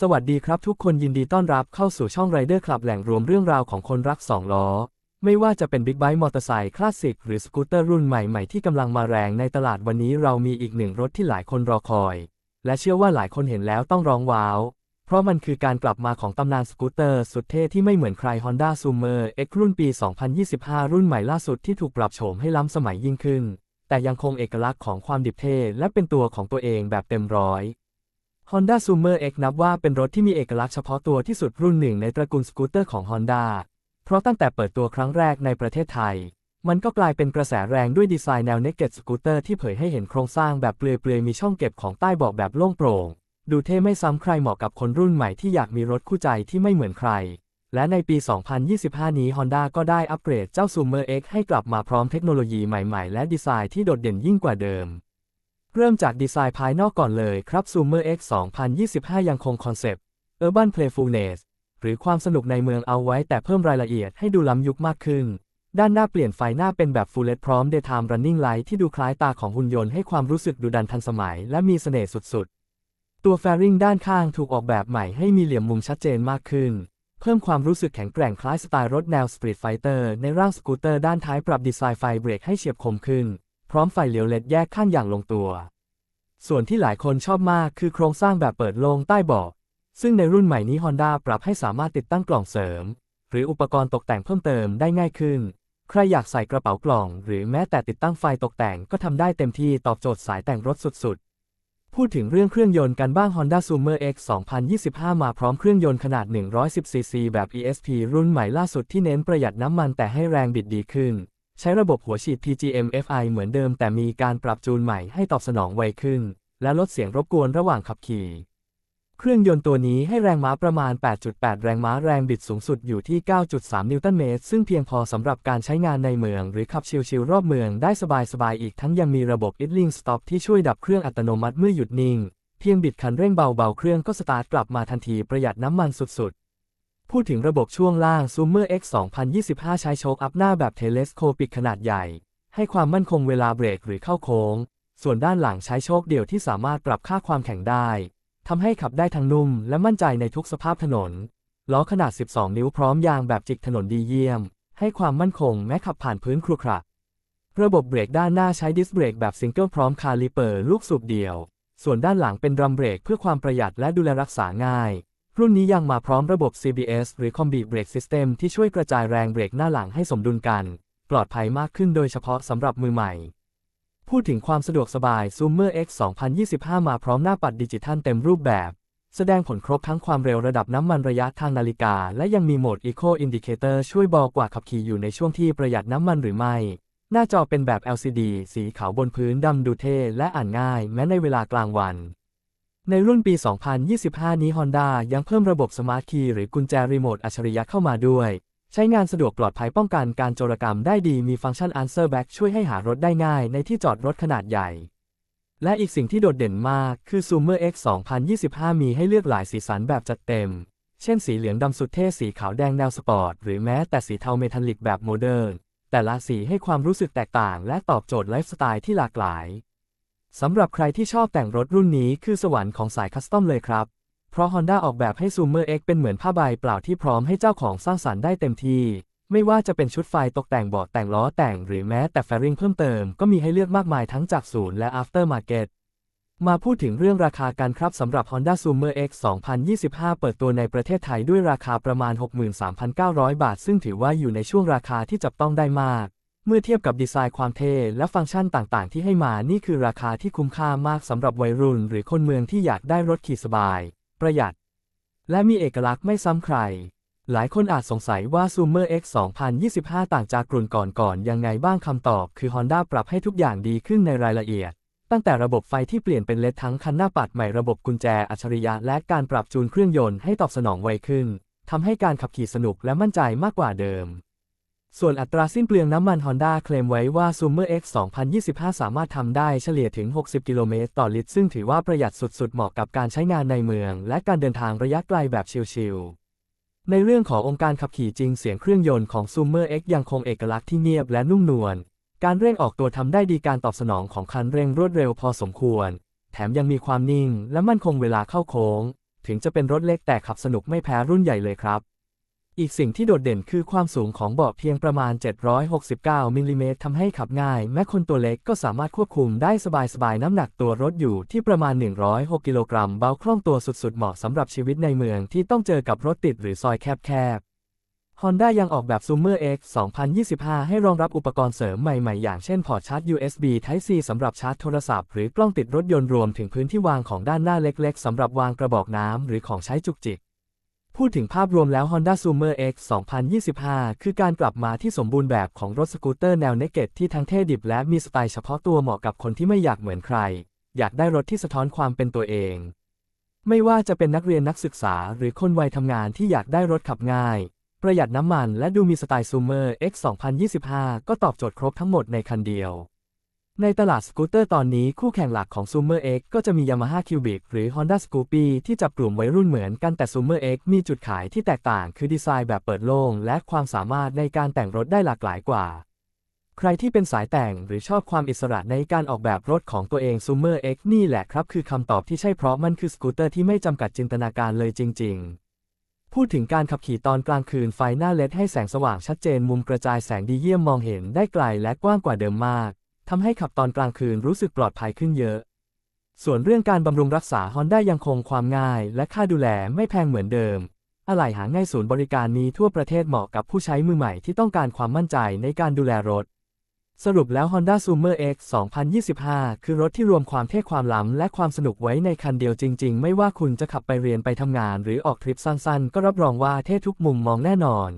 สวัสดีครับทุกคนยินดีต้อนรับเข้าสู่ช่อง Rider Club แหล่งรวมเรื่องราวของคนรักสองล้อ ไม่ว่าจะเป็นบิ๊กไบค์มอเตอร์ไซค์คลาสสิกหรือสกูตเตอร์รุ่นใหม่ๆที่กำลังมาแรงในตลาดวันนี้เรามีอีกหนึ่งรถที่หลายคนรอคอย และเชื่อว่าหลายคนเห็นแล้วต้องร้องว้าว เพราะมันคือการกลับมาของตำนานสกูตเตอร์สุดเท่ที่ไม่เหมือนใคร Honda Summer X รุ่นปี 2025 รุ่นใหม่ล่าสุดที่ถูกปรับโฉมให้ล้ำสมัยยิ่งขึ้น แต่ยังคงเอกลักษณ์ของความดิบเท่และเป็นตัวของตัวเองแบบเต็มร้อย Honda Summer X นับว่าเป็นรถที่มีเอกลักษณ์เฉพาะตัวที่สุดรุ่นหนึ่งในตระกูลสกูตเตอร์ของ Honda เพราะตั้งแต่เปิดตัวครั้งแรกในประเทศไทย มันก็กลายเป็นกระแสแรงด้วยดีไซน์แนว Naked Scooter ที่เผยให้เห็นโครงสร้างแบบเปลือยๆ มีช่องเก็บของใต้เบาะแบบโล่งโปร่ง ดูเท่ไม่ซ้ำใครเหมาะกับคนรุ่นใหม่ที่อยากมีรถคู่ใจที่ไม่เหมือนใคร และในปี 2025 นี้ Honda ก็ได้อัปเกรดเจ้า Summer X ให้กลับมาพร้อมเทคโนโลยีใหม่ๆ และดีไซน์ที่โดดเด่นยิ่งกว่าเดิม เริ่มจากดีไซน์ภายนอกก่อนเลยครับ Zoomer X 2025 ยังคงคอนเซปต์ Urban Playfulness หรือความสนุกในเมืองเอาไว้แต่เพิ่มรายละเอียดให้ดูล้ำยุคมากขึ้น ด้านหน้าเปลี่ยนไฟหน้าเป็นแบบ Full LED พร้อม Daytime Running Light ที่ดูคล้ายตาของหุ่นยนต์ให้ความรู้สึกดูดันทันสมัย และมีเสน่ห์สุดๆ ตัวแฟริงด้านข้างถูกออกแบบใหม่ให้มีเหลี่ยมมุมชัดเจนมากขึ้น เพิ่มความรู้สึกแข็งแกร่งคล้ายสไตล์รถแนว Street Fighter ในร่างสกูตเตอร์ด้านท้ายปรับดีไซน์ไฟเบรกให้เฉียบคมขึ้น ร้อมไฟเลี้ยวเล็ดแยกข้างอย่างลงตัว ส่วนที่หลายคนชอบมากคือโครงสร้างแบบเปิดโล่งใต้เบาะซึ่งในรุ่นใหม่นี้ Honda ปรับให้สามารถติดตั้งกล่องเสริม หรืออุปกรณ์ตกแต่งเพิ่มเติมได้ง่ายขึ้น ใครอยากใส่กระเป๋ากล่อง หรือแม้แต่ติดตั้งไฟตกแต่งก็ทำได้เต็มที่ตอบโจทย์สายแต่งรถสุดๆ พูดถึงเรื่องเครื่องยนต์กันบ้าง Honda Summer X 2025 มาพร้อมเครื่องยนต์ขนาด 110cc แบบ ESP รุ่นใหม่ล่าสุดที่เน้นประหยัดน้ำมันแต่ให้แรงบิดดีขึ้น ใช้ระบบหัวฉีด PGM FI เหมือนเดิมแต่มีการปรับจูนใหม่ให้ตอบสนองไวขึ้น และลดเสียงรบกวนระหว่างขับขี่ เครื่องยนต์ตัวนี้ให้แรงม้าประมาณ 8.8 แรงม้าแรงบิดสูงสุดอยู่ที่ 9.3 นิวตันเมตร ซึ่งเพียงพอสำหรับการใช้งานในเมือง หรือขับชิลๆรอบเมืองได้สบายๆอีกทั้งยังมีระบบ idling stop ที่ช่วยดับเครื่องอัตโนมัติเมื่อหยุดนิ่ง เพียงบิดคันเร่งเบาๆเครื่องก็สตาร์ทกลับมาทันทีประหยัดน้ำมันสุดๆ พูดถึงระบบช่วงล่าง Zoomer X 2025 ใช้โชคอัพหน้าแบบเทเลสโคปิกขนาดใหญ่ ให้ความมั่นคงเวลาเบรกหรือเข้าโค้ง ส่วนด้านหลังใช้โชคเดี่ยวที่สามารถปรับค่าความแข็งได้ทำให้ขับได้ทั้งนุ่มและมั่นใจในทุกสภาพถนน ล้อขนาด 12 นิ้วพร้อมยางแบบจิกถนนดีเยี่ยม ให้ความมั่นคงแม้ขับผ่านพื้นครุขระระบบเบรกด้านหน้าใช้ดิสเบรกแบบซิงเกิลพร้อมคาลิเปอร์ลูกสูบเดี่ยว ส่วนด้านหลังเป็นดรัมเบรกเพื่อความประหยัดและดูแลรักษาง่าย รุ่นนี้ยังมาพร้อมระบบ CBS หรือ Combi Brake System ที่ช่วยกระจายแรงเบรกหน้าหลังให้สมดุลกัน ปลอดภัยมากขึ้นโดยเฉพาะสำหรับมือใหม่ พูดถึงความสะดวกสบาย Zoomer X 2025 มาพร้อมหน้าปัดดิจิทัลเต็มรูปแบบ แสดงผลครบทั้งความเร็วระดับน้ำมันระยะทางนาฬิกา และยังมีโหมด Eco Indicator ช่วยบอกว่าขับขี่อยู่ในช่วงที่ประหยัดน้ำมันหรือไม่ หน้าจอเป็นแบบ LCD สีขาวบนพื้นดำดูเท่และอ่านง่าย แม้ในเวลากลางวัน ในรุ่นปี 2025 นี้ Honda ยังเพิ่มระบบ Smart Key หรือกุญแจรีโมทอัจฉริยะเข้ามาด้วย ใช้งานสะดวกปลอดภัยป้องกันการโจรกรรมได้ดีมีฟังก์ชัน Answer Back ช่วยให้หารถได้ง่ายในที่จอดรถขนาดใหญ่ และอีกสิ่งที่โดดเด่นมากคือ Zoomer X 2025 มีให้เลือกหลายสีสันแบบจัดเต็ม เช่นสีเหลืองดำสุดเท่สีขาวแดงแนวสปอร์ต หรือแม้แต่สีเทาเมทัลลิกแบบโมเดิร์นแต่ละสีให้ความรู้สึกแตกต่าง และตอบโจทย์ไลฟ์สไตล์ที่หลากหลาย สำหรับใครที่ชอบแต่งรถรุ่นนี้คือสวรรค์ของสายคัสตอมเลยครับ เพราะ Honda ออกแบบให้ Zoomer X เป็นเหมือนผ้าใบเปล่าที่พร้อมให้เจ้าของสร้างสรรค์ได้เต็มที่ ไม่ว่าจะเป็นชุดไฟตกแต่งเบาะแต่งล้อแต่งหรือแม้แต่แฟริงเพิ่มเติมก็มีให้เลือกมากมายทั้งจากศูนย์และ after market มาพูดถึงเรื่องราคากันครับสำหรับ Honda Zoomer X 2025 เปิดตัวในประเทศไทยด้วยราคาประมาณ 63,900 บาท ซึ่งถือว่าอยู่ในช่วงราคาที่จับต้องได้มาก เมื่อเทียบกับดีไซน์ความเท่และฟังก์ชันต่างๆ ที่ให้มานี่คือราคาที่คุ้มค่ามากสำหรับวัยรุ่น หรือคนเมืองที่อยากได้รถขี่สบาย ประหยัด และมีเอกลักษณ์ไม่ซ้ำใคร หลายคนอาจสงสัยว่า Zoomer X 2025 ต่างจากรุ่นก่อนๆยังไงบ้างคำตอบ คือ Honda ปรับให้ทุกอย่างดีขึ้นในรายละเอียด ตั้งแต่ระบบไฟที่เปลี่ยนเป็นเลดทั้งคันหน้าปัดใหม่ระบบกุญแจอัจฉริยะและการปรับจูนเครื่องยนต์ให้ตอบสนองไวขึ้นทำให้การขับขี่สนุกและมั่นใจมากกว่าเดิม ส่วนอัตราสิ้นเปลืองน้ำมัน Honda เคลมไว้ว่า Zoomer X 2025 สามารถทำได้เฉลี่ยถึง 60 กิโลเมตรต่อลิตร ซึ่งถือว่าประหยัดสุด ๆ เหมาะกับการใช้งานในเมือง และการเดินทางระยะไกลแบบชิลๆ ในเรื่องขององค์การขับขี่จริงเสียงเครื่องยนต์ของ Zoomer X ยังคงเอกลักษณ์ที่เงียบและนุ่มนวล การเร่งออกตัวทำได้ดีการตอบสนองของคันเร่งรวดเร็วพอสมควร แถมยังมีความนิ่ง และมั่นคงเวลาเข้าโค้ง ถึงจะเป็นรถเล็กแต่ขับสนุกไม่แพ้รุ่นใหญ่เลยครับ อีกสิ่งที่โดดเด่นคือความสูงของเบาะเพียงประมาณ 769มิลลิเมตรทำให้ขับง่าย แม้คนตัวเล็กก็สามารถควบคุมได้สบายๆ น้ำหนักตัวรถอยู่ที่ประมาณ 106 กิโลกรัม เบาคล่องตัวสุดๆ เหมาะสำหรับชีวิตในเมืองที่ต้องเจอกับรถติดหรือซอยแคบๆ Honda ยังออกแบบ Summer X 2025 ให้รองรับอุปกรณ์เสริมใหม่ๆ อย่างเช่นพอร์ตชาร์จ USB Type C สำหรับชาร์จโทรศัพท์หรือกล้องติดรถยนต์รวมถึงพื้นที่วางของด้านหน้าเล็กๆ สำหรับวางกระบอกน้ำหรือของใช้จุกจิก พูดถึงภาพรวมแล้ว Honda Summer X 2025 คือการกลับมาที่สมบูรณ์แบบของรถสกูตเตอร์แนวเนกเก็ตที่ทั้งเท่ดิบและมีสไตล์เฉพาะตัวเหมาะกับคนที่ไม่อยากเหมือนใคร อยากได้รถที่สะท้อนความเป็นตัวเอง ไม่ว่าจะเป็นนักเรียนนักศึกษาหรือคนวัยทำงานที่อยากได้รถขับง่าย ประหยัดน้ำมันและดูมีสไตล์ Summer X 2025 ก็ตอบโจทย์ครบทั้งหมดในคันเดียว ในตลาดสกูตเตอร์ตอนนี้คู่แข่งหลักของ Summer X ก็จะมี Yamaha Cubic หรือ Honda Scoopy ที่จับกลุ่มวัยรุ่นเหมือนกันแต่ Summer X มีจุดขายที่แตกต่างคือดีไซน์แบบเปิดโล่งและความสามารถในการแต่งรถได้หลากหลายกว่า ใครที่เป็นสายแต่งหรือชอบความอิสระในการออกแบบรถของตัวเอง Summer X นี่แหละครับคือคำตอบที่ใช่เพราะมันคือสกูตเตอร์ที่ไม่จำกัดจินตนาการเลยจริง ๆพูดถึงการขับขี่ตอนกลางคืนไฟหน้าเลดให้แสงสว่างชัดเจนมุมกระจายแสงดีเยี่ยมมองเห็นได้ไกลและกว้างกว่าเดิมมาก ทำให้ขับตอนกลางคืนรู้สึกปลอดภัยขึ้นเยอะ ส่วนเรื่องการบำรุงรักษา Honda ยังคงความง่าย และค่าดูแลไม่แพงเหมือนเดิม อะไหล่หาง่ายศูนย์บริการมีทั่วประเทศเหมาะกับผู้ใช้มือใหม่ที่ต้องการความมั่นใจในการดูแลรถ สรุปแล้ว Honda Summer X 2025 คือรถที่รวมความเท่ความล้ำและความสนุกไว้ในคันเดียวจริง ๆ ไม่ว่าคุณจะขับไปเรียนไปทำงาน หรือออกทริปสั้นๆ ก็รับรองว่าเท่ทุกมุมมองแน่นอน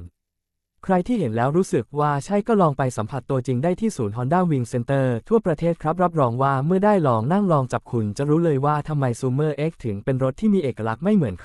ใครที่เห็นแล้วรู้สึกว่าใช่ก็ลองไปสัมผัสตัวจริงได้ที่ศูนย์ Honda Wing Center ทั่วประเทศครับรับรองว่าเมื่อได้ลองนั่งลองจับคุณจะรู้เลยว่าทำไม Summer X ถึงเป็นรถที่มีเอกลักษณ์ไม่เหมือนใคร